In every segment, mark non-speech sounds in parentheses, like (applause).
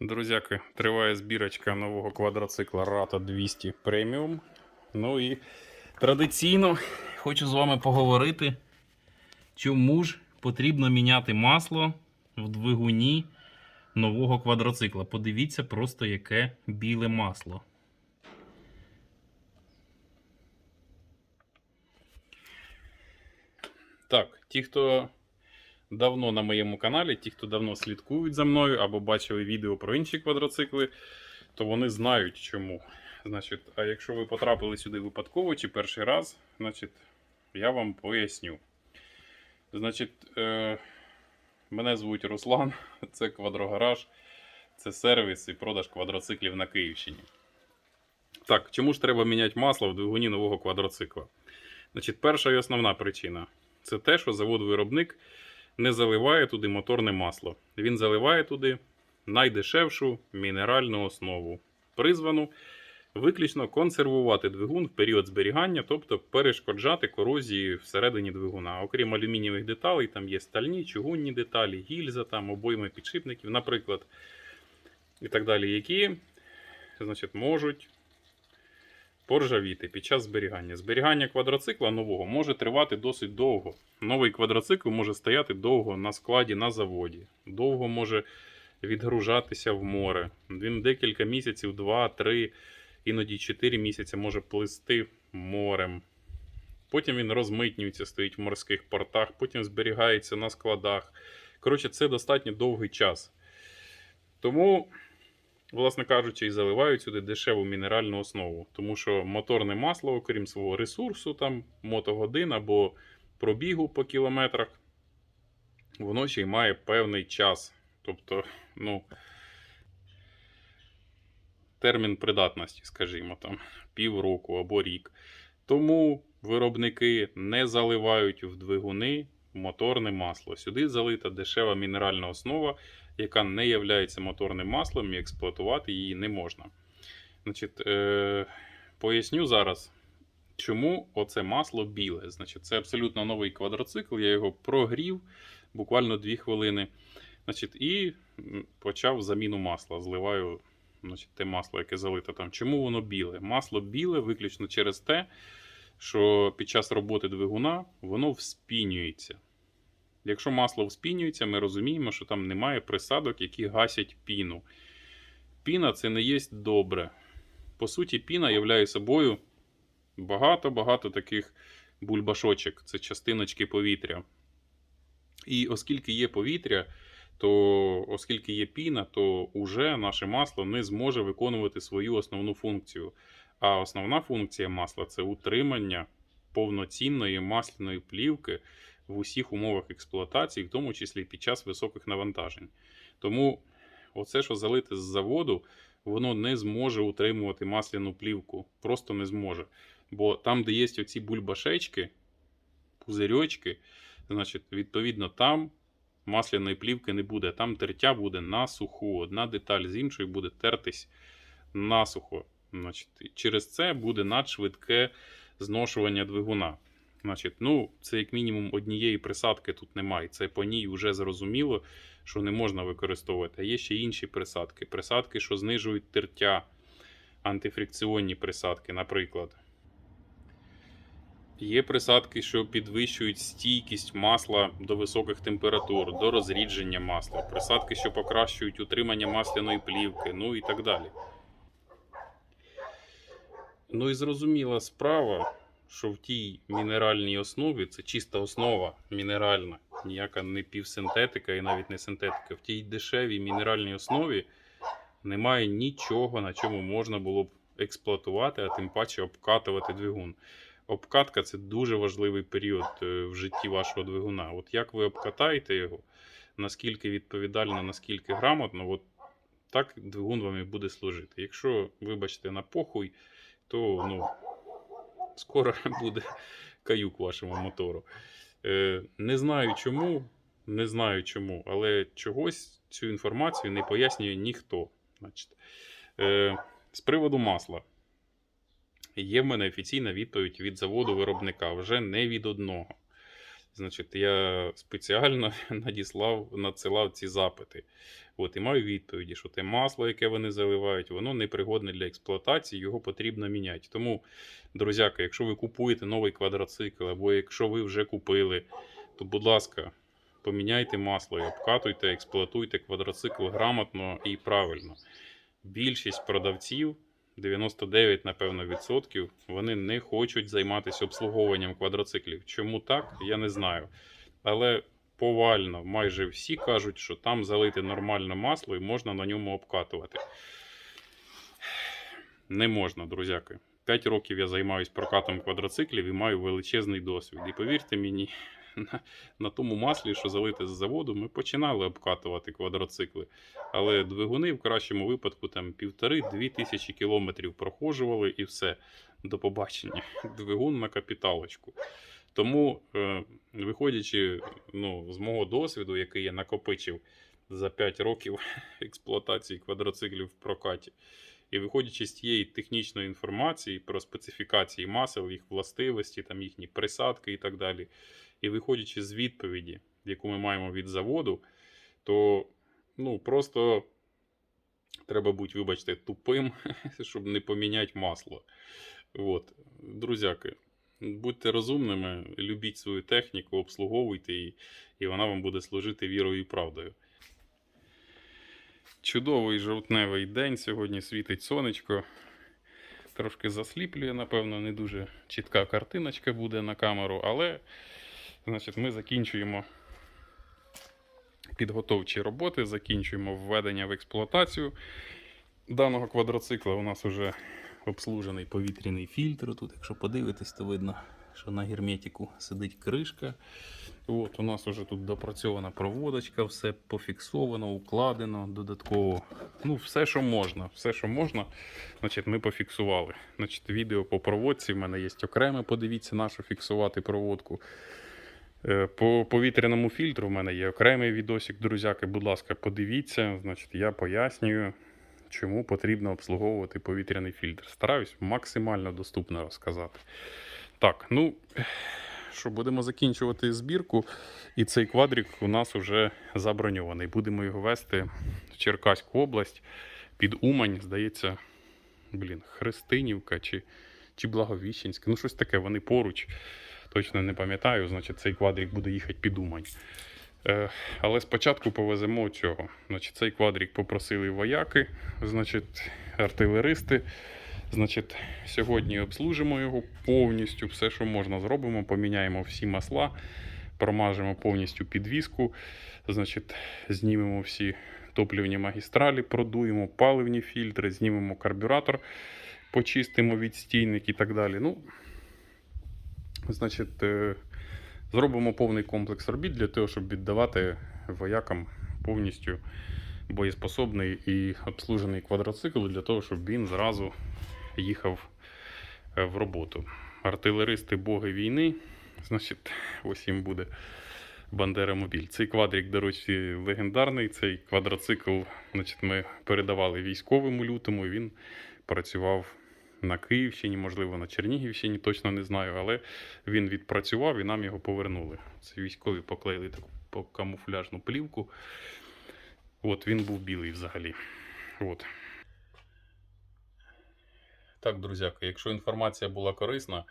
Друзяки, триває збірочка нового квадроцикла Rata 200 Premium. Ну і традиційно хочу з вами поговорити, чому ж потрібно міняти масло в двигуні нового квадроцикла. Подивіться просто, яке біле масло. Так, ті, хто давно на моєму каналі, ті, хто давно слідкують за мною або бачили відео про інші квадроцикли, то вони знають чому. Значить, а якщо ви потрапили сюди випадково чи перший раз, значить, я вам поясню. Значить, е, мене звуть Руслан, (laughs) це квадрогараж, це сервіс і продаж квадроциклів на Київщині. Так, чому ж треба міняти масло в двигуні нового квадроцикла? Значить, перша і основна причина це те, що завод-виробник не заливає туди моторне масло. Він заливає туди найдешевшу мінеральну основу, призвану виключно консервувати двигун в період зберігання, тобто перешкоджати корозії всередині двигуна. Окрім алюмінієвих деталей, там є стальні, чугунні деталі, гільза, там, обойми підшипників, наприклад, і так далі, які значить, можуть поржавіти під час зберігання. Зберігання квадроцикла нового може тривати досить довго. Новий квадроцикл може стояти довго на складі на заводі, довго може відгружатися в море. Він декілька місяців, 2-3, іноді 4 місяці може плисти морем. Потім він розмитнюється, стоїть в морських портах, потім зберігається на складах. Коротше, це достатньо довгий час. Тому власне кажучи, і заливають сюди дешеву мінеральну основу. Тому що моторне масло, окрім свого ресурсу, там мотогодин або пробігу по кілометрах, воно ще й має певний час. Тобто, ну, термін придатності, скажімо, там, півроку або рік. Тому виробники не заливають в двигуни моторне масло. Сюди залита дешева мінеральна основа, яка не є моторним маслом і експлуатувати її не можна. Значить, е, Поясню зараз, чому оце масло біле. Значить, Це абсолютно новий квадроцикл, я його прогрів буквально 2 хвилини. Значить, І почав заміну масла. Зливаю значить, те масло, яке залите там. Чому воно біле? Масло біле виключно через те, що під час роботи двигуна воно вспінюється. Якщо масло вспінюється, ми розуміємо, що там немає присадок, які гасять піну. Піна це не є добре. По суті, піна являє собою багато-багато таких бульбашочок, це частиночки повітря. І оскільки є повітря, то оскільки є піна, то вже наше масло не зможе виконувати свою основну функцію. А основна функція масла це утримання повноцінної масляної плівки в усіх умовах експлуатації, в тому числі під час високих навантажень. Тому оце, що залите з заводу, воно не зможе утримувати масляну плівку. Просто не зможе. Бо там, де є оці бульбашечки, пузирьочки, значить, відповідно, там масляної плівки не буде. Там тертя буде на суху. Одна деталь з іншою буде тертись насухо. Значить, через це буде надшвидке зношування двигуна. Значить, ну, це як мінімум однієї присадки тут немає. Це по ній вже зрозуміло, що не можна використовувати. А є ще інші присадки. Присадки, що знижують тертя, антифрикціонні присадки, наприклад. Є присадки, що підвищують стійкість масла до високих температур, до розрідження масла. Присадки, що покращують утримання масляної плівки, ну і так далі. Ну і зрозуміла справа, що в тій мінеральній основі це чиста основа мінеральна, ніяка не півсинтетика і навіть не синтетика. В тій дешевій мінеральній основі немає нічого, на чому можна було б експлуатувати, а тим паче обкатувати двигун. Обкатка це дуже важливий період е, в житті вашого двигуна. От як ви обкатаєте його, наскільки відповідально, наскільки грамотно, от так двигун вам і буде служити. Якщо, вибачте, на похуй, то ну, скоро (laughs) буде каюк вашому мотору. Е, не знаю чому, не знаю чому, але чогось цю інформацію не пояснює ніхто. Е, з приводу масла. Є в мене офіційна відповідь від заводу виробника, вже не від одного. Значить, я спеціально (laughs) надіслав, надсилав ці запити. От, і маю відповіді, що те масло, яке вони заливають, воно непригодне для експлуатації, його потрібно міняти. Тому, друзяки, якщо ви купуєте новий квадроцикл, або якщо ви вже купили, то, будь ласка, поміняйте масло і обкатуйте, експлуатуйте квадроцикл грамотно і правильно. Більшість продавців, 99, напевно, відсотків, вони не хочуть займатися обслуговуванням квадроциклів. Чому так, я не знаю. Але повально майже всі кажуть, що там залити нормальне масло і можна на ньому обкатувати. Не можна, друзяки. 5 років я займаюся прокатом квадроциклів і маю величезний досвід. І повірте мені, на, на тому маслі, що залите з заводу, ми починали обкатувати квадроцикли. Але двигуни в кращому випадку там півтори-дві тисячі кілометрів прохожували і все. До побачення. (laughs) Двигун на капіталочку. Тому, е, виходячи ну, з мого досвіду, який я накопичив за 5 років (laughs) експлуатації квадроциклів в прокаті, і виходячи з тієї технічної інформації про специфікації масел, їх властивості, там їхні присадки і так далі, і виходячи з відповіді, яку ми маємо від заводу, то ну, просто треба бути, вибачте, тупим, (laughs) щоб не поміняти масло. От, друзяки, будьте розумними, любіть свою техніку, обслуговуйте її, і вона вам буде служити вірою і правдою. Чудовий жовтневий день. Сьогодні світить сонечко. Трошки засліплює, напевно, не дуже чітка картиночка буде на камеру, але значить, ми закінчуємо підготовчі роботи, закінчуємо введення в експлуатацію даного квадроцикла. У нас вже обслужений повітряний фільтр. Тут, якщо подивитись, то видно, що на герметику сидить кришка. От, у нас вже тут допрацьована проводочка, все пофіксовано, укладено додатково. Ну, все, що можна. Все, що можна, значить, ми пофіксували. Значить, відео по проводці в мене є окреме. Подивіться, на що фіксувати проводку. Е, По повітряному фільтру в мене є окремий відосик, друзяки. Будь ласка, подивіться. Значить, я пояснюю, чому потрібно обслуговувати повітряний фільтр. Стараюсь максимально доступно розказати. Так, ну що будемо закінчувати збірку, і цей квадрик у нас вже заброньований. Будемо його вести в Черкаську область під Умань, здається, блін, Христинівка чи, чи Благовіщенська. Ну, щось таке, вони поруч. Точно не пам'ятаю, значить, цей квадрик буде їхати під Умань. Е, але спочатку повеземо цього. Значить, цей квадрик попросили вояки, значить, артилеристи. Значить, сьогодні обслужимо його повністю, все, що можна, зробимо. Поміняємо всі масла, промажемо повністю підвіску, значить, знімемо всі топлівні магістралі, продуємо паливні фільтри, знімемо карбюратор, почистимо відстійник і так далі. Ну, значить, е, зробимо повний комплекс робіт для того, щоб віддавати воякам повністю боєспособний і обслужений квадроцикл для того, щоб він зразу їхав е, в роботу. Артилеристи боги війни, значить, (laughs) ось їм буде Бандера-мобіль. Цей квадрик, до речі, легендарний. Цей квадроцикл значить, ми передавали військовим у лютому. і Він працював на Київщині, можливо, на Чернігівщині, точно не знаю, але він відпрацював і нам його повернули. Це військові поклеїли таку камуфляжну плівку. От він був білий взагалі. От. Так, друзяки, якщо інформація була корисна,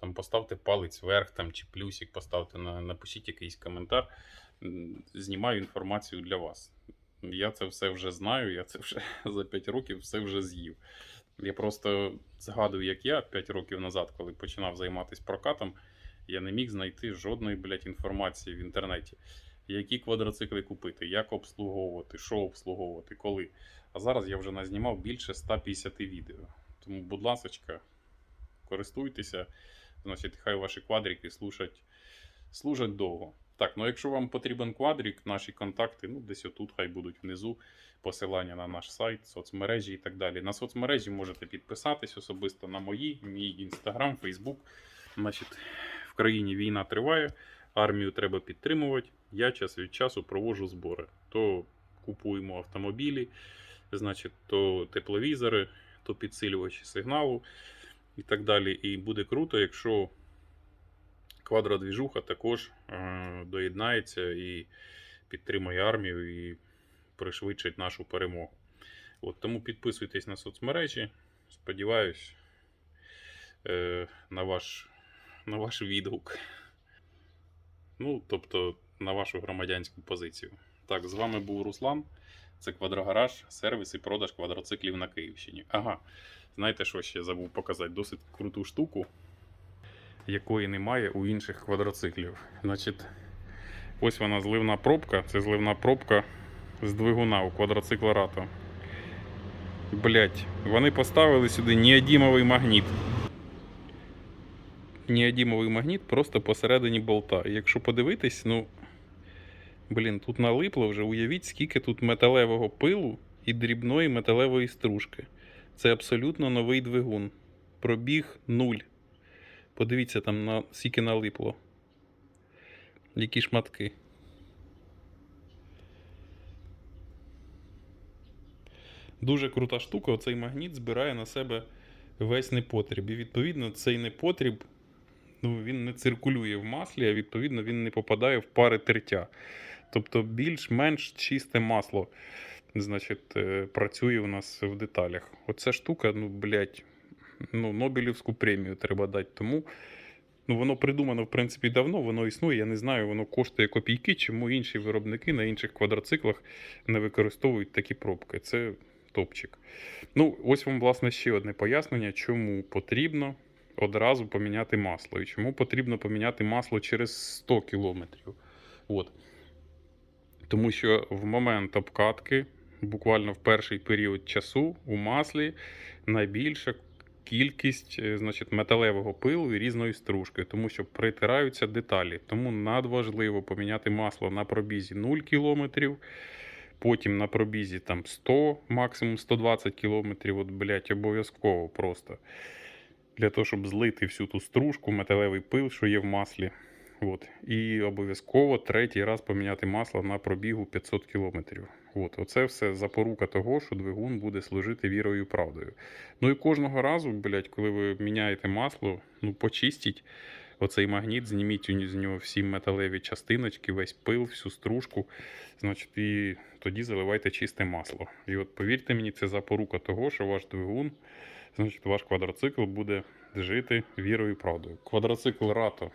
там поставте палець вверх там, чи плюсик поставте, напишіть якийсь коментар. Знімаю інформацію для вас. Я це все вже знаю, я це вже (laughs) за 5 років все вже з'їв. Я просто згадую, як я 5 років назад, коли починав займатися прокатом, я не міг знайти жодної блядь, інформації в інтернеті. Які квадроцикли купити, як обслуговувати, що обслуговувати, коли. А зараз я вже назнімав більше 150 відео. Тому, будь ласка, користуйтеся. Значить, хай ваші квадрики служать довго. Так, ну якщо вам потрібен квадрик, наші контакти, ну десь отут хай будуть внизу. Посилання на наш сайт, соцмережі і так далі. На соцмережі можете підписатись особисто на мої, мій інстаграм, Фейсбук. Значить, в країні війна триває, армію треба підтримувати. Я час від часу проводжу збори. То купуємо автомобілі, значить, то тепловізори, то підсилювачі сигналу і так далі. І буде круто, якщо квадродвіжуха також е, доєднається і підтримує армію і пришвидшить нашу перемогу. От, тому підписуйтесь на соцмережі. Сподіваюсь е, на, ваш, на ваш відгук. Ну, тобто, на вашу громадянську позицію. Так, з вами був Руслан. Це Квадрогараж, сервіс і продаж квадроциклів на Київщині. Ага, знаєте, що ще забув показати? Досить круту штуку, якої немає у інших квадроциклів. Значить, ось вона зливна пробка. Це зливна пробка з двигуна у квадроцикла Рато. Блять, вони поставили сюди неодімовий магніт. Неодімовий магніт просто посередині болта. Якщо подивитись, ну. Блін, тут налипло вже. Уявіть, скільки тут металевого пилу і дрібної металевої стружки. Це абсолютно новий двигун. Пробіг нуль. Подивіться там на скільки налипло. Які шматки. Дуже крута штука. Оцей магніт збирає на себе весь непотріб. І відповідно цей непотріб ну, він не циркулює в маслі, а відповідно він не попадає в пари тертя. Тобто більш-менш чисте масло значить, е, працює у нас в деталях. Оця штука, ну, блядь, ну, Нобелівську премію треба дати. Тому ну, воно придумано, в принципі, давно, воно існує. Я не знаю, воно коштує копійки, чому інші виробники на інших квадроциклах не використовують такі пробки. Це топчик. Ну, ось вам, власне, ще одне пояснення, чому потрібно одразу поміняти масло. І чому потрібно поміняти масло через 100 кілометрів. От. Тому що в момент обкатки, буквально в перший період часу, у маслі найбільша кількість е, значить, металевого пилу і різної стружки, тому що притираються деталі. Тому надважливо поміняти масло на пробізі 0 км, потім на пробізі там 100, максимум 120 км. От, блядь, обов'язково просто. Для того, щоб злити всю ту стружку, металевий пил, що є в маслі. От. І обов'язково третій раз поміняти масло на пробігу 500 км. От. Оце все запорука того, що двигун буде служити вірою і правдою. Ну і кожного разу, блядь, коли ви міняєте масло, ну почистіть оцей магніт, зніміть з нього всі металеві частиночки, весь пил, всю стружку. Значить, і тоді заливайте чисте масло. І от повірте мені, це запорука того, що ваш двигун, значить, ваш квадроцикл буде жити вірою і правдою. Квадроцикл Рато.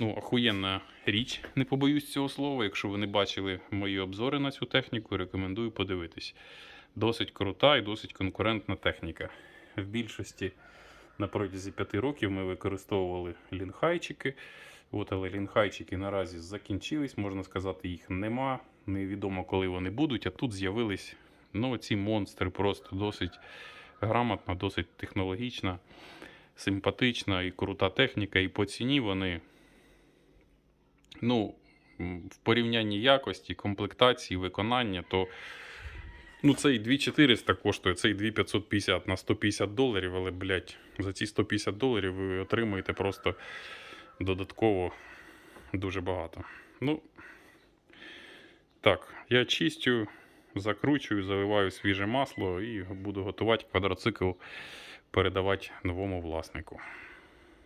Ну, охуєнна річ, не побоюсь цього слова. Якщо ви не бачили мої обзори на цю техніку, рекомендую подивитись. Досить крута і досить конкурентна техніка. В більшості на протязі 5 років ми використовували лінхайчики. От, але лінхайчики наразі закінчились, можна сказати, їх нема. Невідомо, коли вони будуть. А тут з'явились ну, ці монстри просто досить грамотна, досить технологічна, симпатична і крута техніка. І по ціні вони ну, в порівнянні якості, комплектації, виконання, то ну, цей 2400 коштує, цей 2550 на 150 доларів, але, блядь, за ці 150 доларів ви отримуєте просто додатково дуже багато. Ну, так, я чистю, закручую, заливаю свіже масло і буду готувати квадроцикл передавати новому власнику.